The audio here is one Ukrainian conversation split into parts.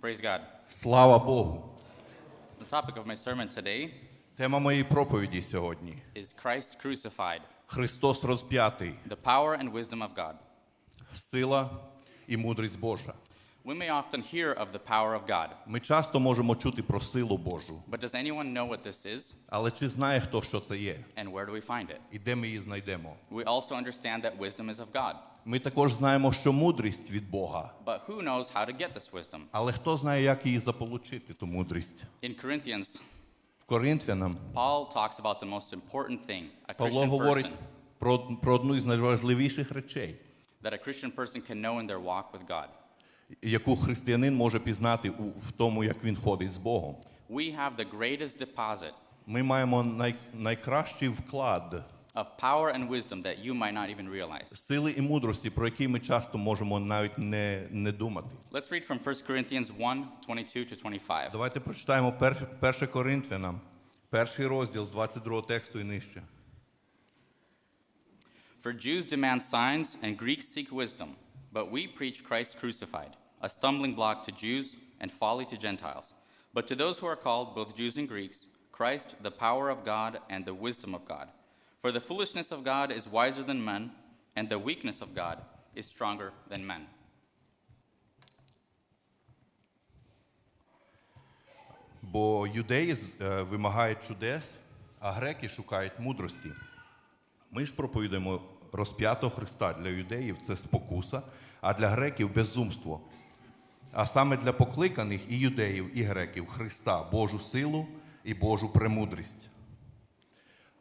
Praise God. Слава Богу! The topic of my sermon today Тема моєї проповіді сьогодні is Christ crucified, Христос розп'ятий, the power and wisdom of God. сила і мудрість Божа. We may often hear of the power of God, Ми часто можемо чути про силу Божу, but does anyone know what this is але чи знає хто, що це є, and where do we find it? і де ми її знайдемо? We also understand that wisdom is of God, Ми також знаємо, що мудрість від Бога, but who knows how to get this wisdom? але хто знає, як її заполучити, ту мудрість? In Corinthians, В Коринфянам Paul talks about the most important thing a Павло говорить person про, про одну із найважливіших речей, that a Christian person can know in their walk with God. Яку християнин може пізнати у, в тому, як він ходить з Богом. We have the greatest deposit Ми маємо най, найкращий вклад of power and wisdom that you might not even realize. сили і мудрості, про які ми часто можемо навіть не, не думати. Let's read from 1 Corinthians 1 22 to 25. Давайте прочитаємо 1 Коринфянам, перший розділ з 22 тексту і нижче. For Jews demand signs and Greeks seek wisdom, but we preach Christ crucified, a stumbling block to Jews and folly to Gentiles. But to those who are called, both Jews and Greeks, Christ, the power of God and the wisdom of God. For the foolishness of God is wiser than men, and the weakness of God is stronger than men. Бо юдеї е, вимагають чудес, а греки шукають мудрості. Ми ж проповідуємо розп'ятого Христа для юдеїв це спокуса, а для греків безумство. А саме для покликаних і юдеїв, і греків Христа Божу силу і Божу премудрість.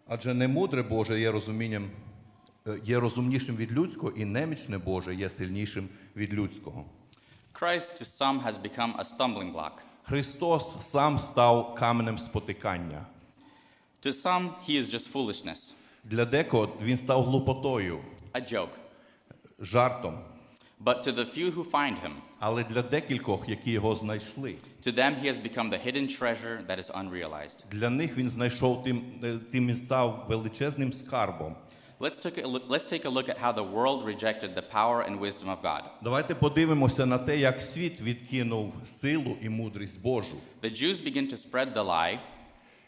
Адже немудре Боже є розумінням, е, є розумнішим від людського, і немічне Боже є сильнішим від людського. Christ to some has become a stumbling block. Христос сам став каменем спотикання. To some, he is just foolishness, Для декого він став глупотою, a joke. жартом. But to the few who find him, Але для декількох, які його знайшли, to them he has become the hidden treasure that is unrealized. для них він знайшов тим, е, тим він став величезним скарбом. Let's take, a look, let's take a look at how the world rejected the power and wisdom of God. Давайте подивимося на те, як світ відкинув силу і мудрість Божу. The Jews begin to spread the lie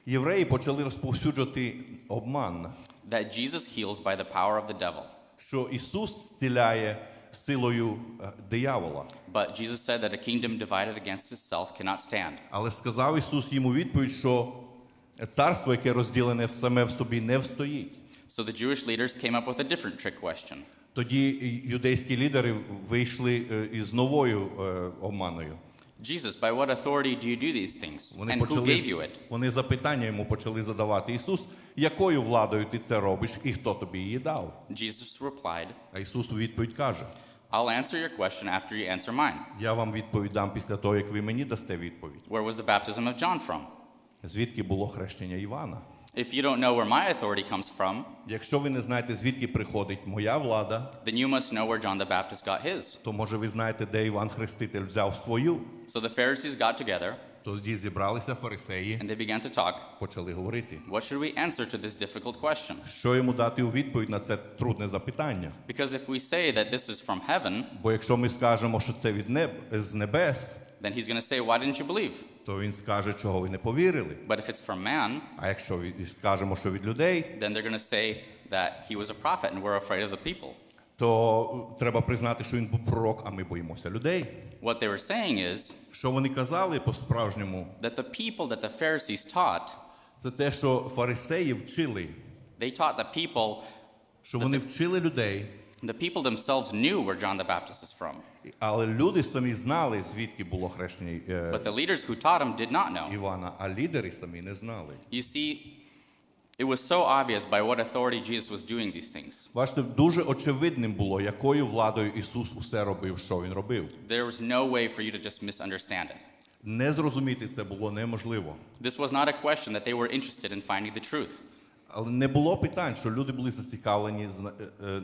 Євреї почали розповсюджувати обман, that Jesus heals by the power of the devil. що Ісус зціляє силою е, диявола. But Jesus said that a kingdom divided against itself cannot stand. Але сказав Ісус йому відповідь, що царство, яке розділене саме в собі, не встоїть. So the Jewish leaders came up with a different trick question. Тоді юдейські лідери вийшли е, із новою е, обманою. Jesus, by what authority do you do these things? Вони And who почали gave you it? вони запитання йому почали задавати. Ісус, якою владою ти це робиш, і хто тобі її дав? Jesus replied, А Ісус у відповідь каже: I'll answer your question after you answer mine. Я вам відповідь дам після того, як ви мені дасте відповідь. Where was the baptism of John from? Звідки було хрещення Івана? If you don't know where my authority comes from, Якщо ви не знаєте, звідки приходить моя влада, then you must know where John the Baptist got his. то може ви знаєте, де Іван Хреститель взяв свою. So the Pharisees got together Тоді зібралися фарисеї, and they began to talk. почали говорити. What should we answer to this difficult question? Що йому дати у відповідь на це трудне запитання? Because if we say that this is from heaven, Бо якщо ми скажемо, що це від неб з небес, then he's going to say, Why didn't you believe? то він скаже, чого ви не повірили. But if it's from man, А якщо від- скажемо, що від людей, then they're going to say that he was a prophet and we're afraid of the people. то треба признати, що він був пророк, а ми боїмося людей. What they were saying is Що вони казали по-справжньому? that the people that the Pharisees taught, Це те, що фарисеї вчили, they taught the people, що вони вчили людей, the people themselves knew where John the Baptist is from. але люди самі знали, звідки було хрещення е, But the leaders who taught him did not know. Івана, а лідери самі не знали. You see, it was so obvious by what authority Jesus was doing these things. Бачите, дуже очевидним було, якою владою Ісус усе робив, що Він робив. There was no way for you to just misunderstand it. Не зрозуміти це було неможливо. This was not a question that they were interested in finding the truth. Але не було питань, що люди були зацікавлені, е, е,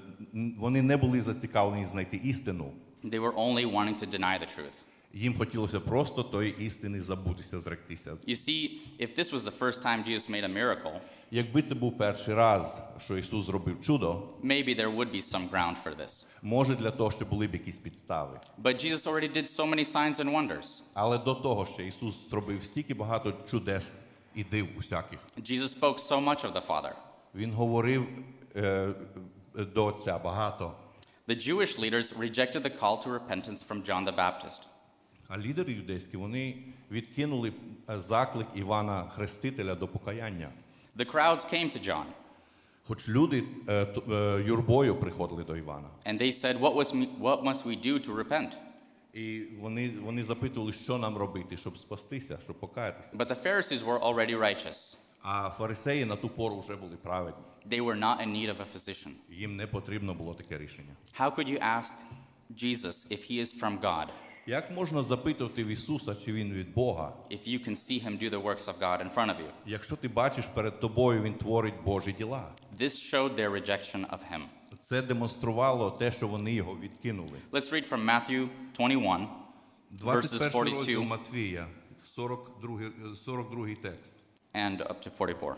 вони не були зацікавлені знайти істину. They were only wanting to deny the truth. Їм хотілося просто тої істини забутися, зректися. You see, if this was the first time Jesus made a miracle, Якби це був перший раз, що Ісус зробив чудо, maybe there would be some ground for this. Може для того, щоб були б якісь підстави. But Jesus already did so many signs and wonders. Але до того ще Ісус зробив стільки багато чудес і див усяких. Jesus spoke so much of the Father. Він говорив е, е, до Отця багато. The Jewish leaders rejected the call to repentance from John the Baptist. А лідери юдейські вони відкинули е, заклик Івана Хрестителя до покаяння. The crowds came to John, Хоч люди е, е, юрбою приходили до Івана. and they said, What, was what must we do to repent? І вони, вони запитували, що нам робити, щоб спастися, щоб покаятися. But the Pharisees were already righteous. А фарисеї на ту пору вже були праведні. They were not in need of a physician. Їм не потрібно було таке рішення. How could you ask Jesus if he is from God Як можна запитувати в Ісуса, чи він від Бога, if you can see him do the works of God in front of you? якщо ти бачиш перед тобою, він творить Божі діла? This showed their rejection of him. Це демонструвало те, що вони його відкинули. Let's read from Matthew 21, verses 21 розділ 42 Матвія, 42, 42 текст. and up to 44.